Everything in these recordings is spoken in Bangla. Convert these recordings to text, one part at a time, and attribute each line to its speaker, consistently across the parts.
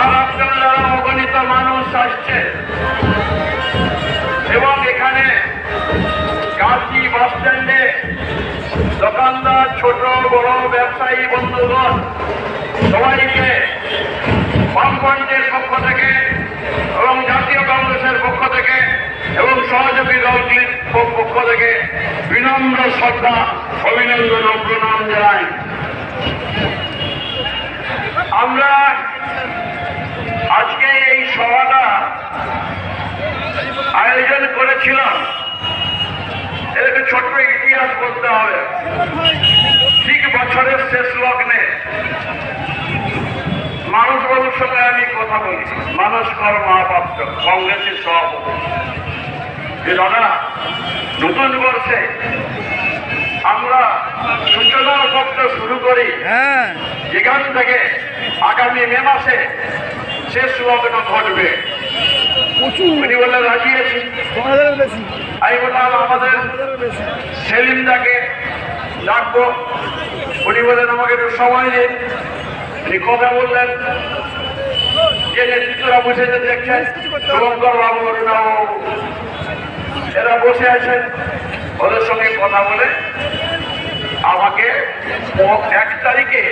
Speaker 1: আর আপনার অগণিত মানুষ আসছে, এবং এখানে গান্ধী বাস স্ট্যান্ডে দোকানদার, ছোট, বড়, ব্যবসায়ী, বন্ধুগণ সবাইকে বামফ্রন্টের পক্ষ থেকে এবং জাতীয় কংগ্রেসের পক্ষ থেকে এবং সহযোগী দলগুলির পক্ষ থেকে বিনম্র শ্রদ্ধা, অভিনন্দন ও প্রণাম জানাই আমরা আজকে এই সভাটা আয়োজন করেছিলাম। এর ছোট্ট ইতিহাস বলতে হবে। ঠিক বছরের শেষ লগ্নে মানুষ বাবুর সঙ্গে আমি কথা বলি মানুষ কর মহাপাত্র কংগ্রেসের সভাপতি। যে দাদা নতুন বর্ষে আমরা সূচনা পত্র শুরু করি।
Speaker 2: হ্যাঁ।
Speaker 1: যেখান থেকে আগামী মে মাসে শেষ লগ্ন ঘটবে।
Speaker 2: প্রচুর।
Speaker 1: উনি বললেন রাজি আছি
Speaker 2: বেশি।
Speaker 1: আমি বললাম আমাদের সেলিমদাকে ডাকবো। উনি বললেন আমাকে একটু সময় দিন। উনি কথা বললেন। যে নেতৃত্বরা বসে যে দেখছেন শুভঙ্কর বাবু অরুণাবু এরা বসে আছেন। ওদের সঙ্গে কথা বলে আমাকে এক তারিখে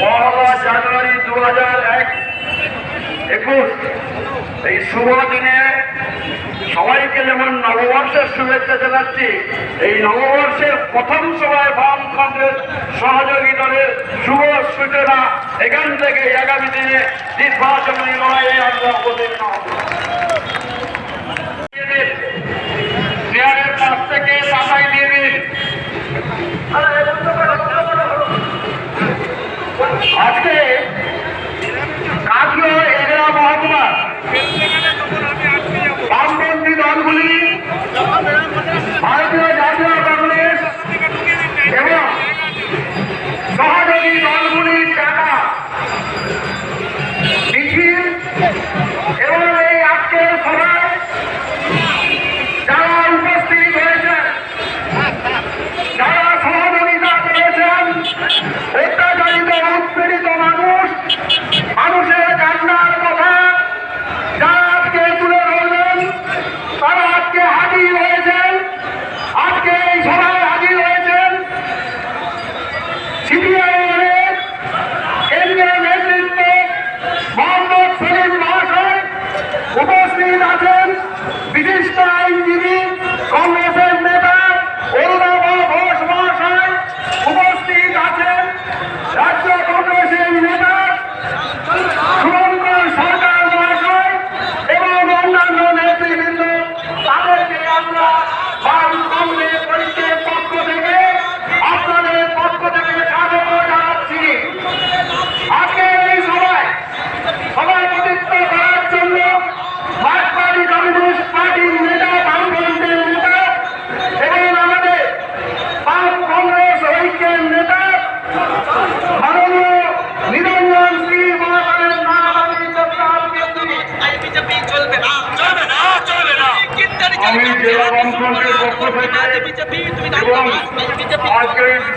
Speaker 1: পয়লা জানুয়ারি দু হাজার এক একুশ এই শুভ দিনে সবাইকে যেমন নববর্ষের শুভেচ্ছা জানাচ্ছি, এই নববর্ষের প্রথম সভায় বাম কংগ্রেস সহযোগী দলের শুভ সূচনা এখান থেকে আগামী দিনে নির্বাচনী লড়াইয়ে আমরা অবতীর্ণ হব। আজকে উপস্থিত আছেন বিশিষ্ট আইনজীবী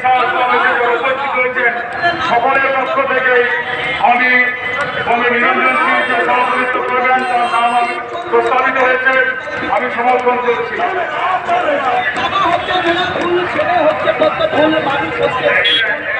Speaker 1: সমাবেশে যারা উপস্থিত হয়েছেন সকলের পক্ষ থেকে আমি আমি নিরঞ্জন সিং সভাপতিত্ব করবেন, তার নাম আমি প্রস্তাবিত হয়েছে। আমি সমর্থন করছি।
Speaker 3: হচ্ছে